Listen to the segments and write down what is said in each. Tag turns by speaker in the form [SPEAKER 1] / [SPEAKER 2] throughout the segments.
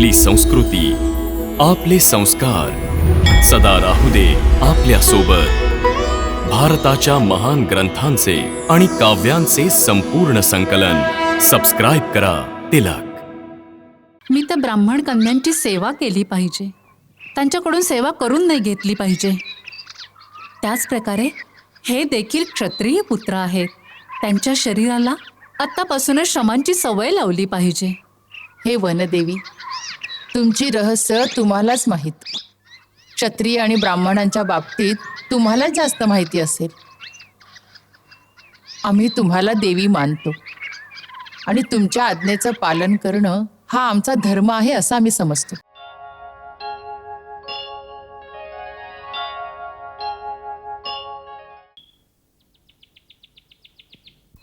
[SPEAKER 1] आपली संस्कृती आपले संस्कार. सदा राहू दे आपल्यासोबत भारताच्या महान ग्रंथांचे आणि काव्यांचे संपूर्ण संकलन. सबस्क्राईब करा तिलक.
[SPEAKER 2] मी तर ब्राह्मण कन्यांची सेवा केली पाहिजे. त्यांच्याकडून सेवा करून नाही घेतली पाहिजे. त्याच प्रकारे हे देखील क्षत्रिय पुत्र आहेत. त्यांच्या शरीराला आत्तापासूनच श्रमांची सवय लावली पाहिजे.
[SPEAKER 3] हे वनदेवी तुमची रहस्य तुम्हालाच माहीत. क्षत्रिय आणि ब्राह्मणांच्या बाबतीत तुम्हालाच जास्त माहिती असेल. आम्ही तुम्हाला देवी मानतो आणि तुमच्या आज्ञेचं पालन करणं हा आमचा धर्म आहे असं आम्ही समजतो.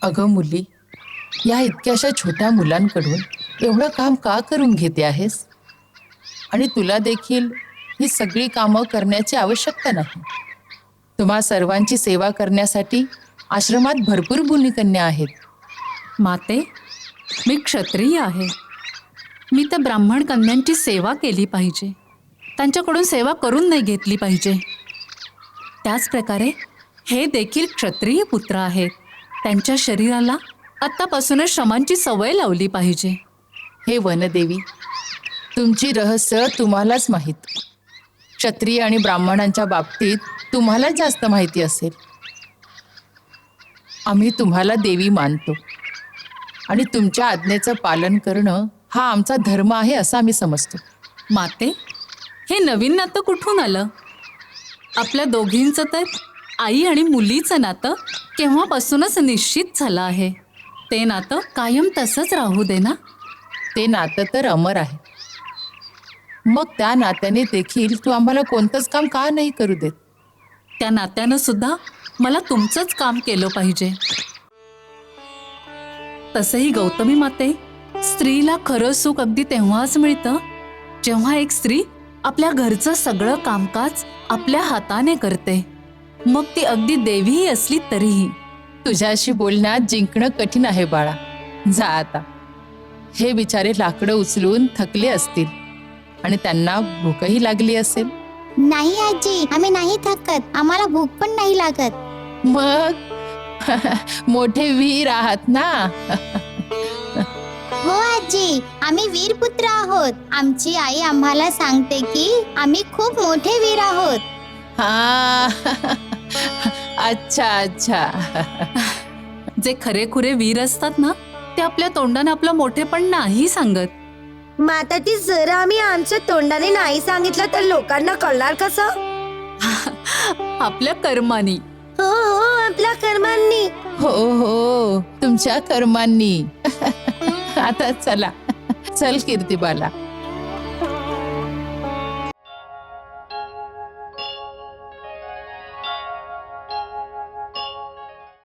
[SPEAKER 3] अगं मुली या इतक्याशा छोट्या मुलांकडून एवढं काम का करून घेते आहेस? आणि तुला देखील ही सगळी कामं करण्याची आवश्यकता नाही. तुम्हा सर्वांची सेवा करण्यासाठी आश्रमात भरपूर भूमिकन्या आहेत.
[SPEAKER 2] माते मी क्षत्रिय आहे. मी तर ब्राह्मण कन्यांची सेवा केली पाहिजे. त्यांच्याकडून सेवा करून नाही घेतली पाहिजे. त्याच प्रकारे हे देखील क्षत्रिय पुत्र आहेत. त्यांच्या शरीराला आत्तापासूनच श्रमांची सवय लावली पाहिजे.
[SPEAKER 3] हे वनदेवी तुमची रहस्य तुम्हालाच माहीत. क्षत्रिय आणि ब्राह्मणांच्या बाबतीत तुम्हालाच जास्त माहिती असेल. आम्ही तुम्हाला देवी मानतो आणि तुमच्या आज्ञेचं पालन करणं हा आमचा धर्म आहे असं आम्ही समजतो.
[SPEAKER 2] माते हे नवीन नातं कुठून आलं? आपल्या दोघींचं तर आई आणि मुलीचं नातं केव्हापासूनच निश्चित झालं आहे. ते नातं कायम तसंच राहू दे ना?
[SPEAKER 3] ते नातं तर अमर आहे. मग त्या नात्याने देखील तू आम्हाला कोणतंच काम का नाही करू देत?
[SPEAKER 2] त्या नात्यानं सुद्धा मला तुमचंच काम केलं पाहिजे. तसंही गौतमी माते स्त्रीला खरं सुख अगदी तेव्हाच मिळतं जेव्हा एक स्त्री आपल्या घरचं सगळं कामकाज आपल्या हाताने करते. मग ती अगदी देवीही असली तरीही.
[SPEAKER 3] तुझ्याशी बोलण्यात जिंकणं कठीण आहे बाळा. जा आता. हे बिचारे लाकडं उचलून थकले असतील. आणि त्यांना भूकही लागली असेल.
[SPEAKER 4] नाही आजी आम्ही नाही थकत. आम्हाला भूक पण नाही लागत.
[SPEAKER 3] मग? मोठे वीर आहात ना?
[SPEAKER 4] हो आजी आम्ही वीरपुत्र आहोत. आमची आई आम्हाला सांगते की आम्ही खूप मोठे वीर आहोत.
[SPEAKER 3] हा. अच्छा अच्छा.
[SPEAKER 2] जे खरेखुरे वीर असतात ना ते आपल्या तोंडाने आपलं मोठेपण नाही सांगत.
[SPEAKER 5] माता ती जर आम्ही आमच्या तोंडाने नाही सांगितलं तर लोकांना कळणार कसं?
[SPEAKER 2] आपल्या कर्मानी.
[SPEAKER 5] हो हो आपल्या कर्मांनी.
[SPEAKER 3] हो हो तुमच्या कर्मांनी. आता चला. चल कीर्तिबाला.